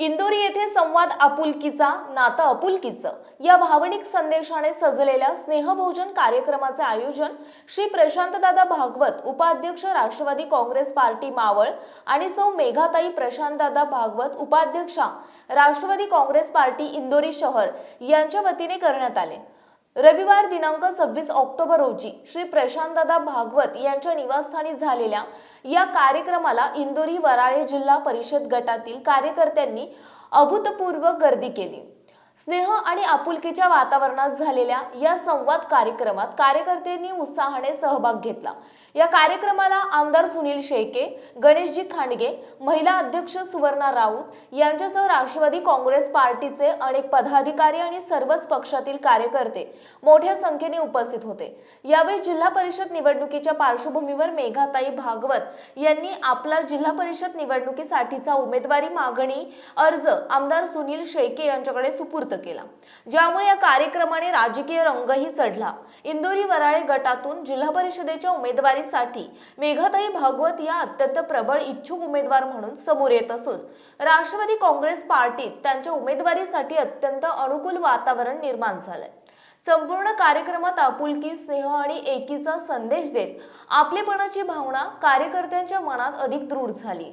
इंदोरी येथे संवाद आपुलकीचा नातं अपुलकीचं या भावनिक संदेशाने सजलेल्या स्नेहभोजन कार्यक्रमाचे आयोजन श्री प्रशांतदादा भागवत उपाध्यक्ष राष्ट्रवादी काँग्रेस पार्टी मावळ आणि सौ मेघाताई प्रशांतदादा भागवत उपाध्यक्षा राष्ट्रवादी काँग्रेस पार्टी इंदोरी शहर यांच्या वतीने करण्यात आले. रविवार दिनांक सव्वीस ऑक्टोबर रोजी श्री प्रशांतदादा भागवत यांच्या निवासस्थानी झालेल्या या कार्यक्रमाला इंदोरी वराळे जिल्हा परिषद गटातील कार्यकर्त्यांनी अभूतपूर्व गर्दी केली. स्नेह आणि आपुलकीच्या वातावरणात झालेल्या या संवाद कार्यक्रमात कार्यकर्त्यांनी उत्साहाने सहभाग घेतला. या कार्यक्रमाला आमदार सुनील शेळके गणेशजी खांडगे महिला अध्यक्ष सुवर्णा राऊत यांच्यासह राष्ट्रवादी काँग्रेस पार्टीचे अनेक पदाधिकारी आणि सर्वच पक्षातील कार्यकर्ते मोठ्या संख्येने उपस्थित होते. यावेळी जिल्हा परिषद निवडणुकीच्या पार्श्वभूमीवर मेघाताई भागवत यांनी आपला जिल्हा परिषद निवडणुकीसाठीचा उमेदवारी मागणी अर्ज आमदार सुनील शेळके यांच्याकडे सुपूर्द केला. ज्यामुळे या कार्यक्रमाने राजकीय रंगही चढला. इंदोरी वराळे गटातून जिल्हा परिषदेच्या उमेदवारीसाठी मेघाताई भागवत या अत्यंत प्रबळ इच्छुक उमेदवार म्हणून समोर येत असून राष्ट्रवादी काँग्रेस पार्टीत त्यांच्या उमेदवारीसाठी अत्यंत अनुकूल वातावरण निर्माण झालंय. संपूर्ण कार्यक्रमात आपुलकी स्नेह आणि एकीचा संदेश देत आपलेपणाची भावना कार्यकर्त्यांच्या मनात अधिक दृढ झाली.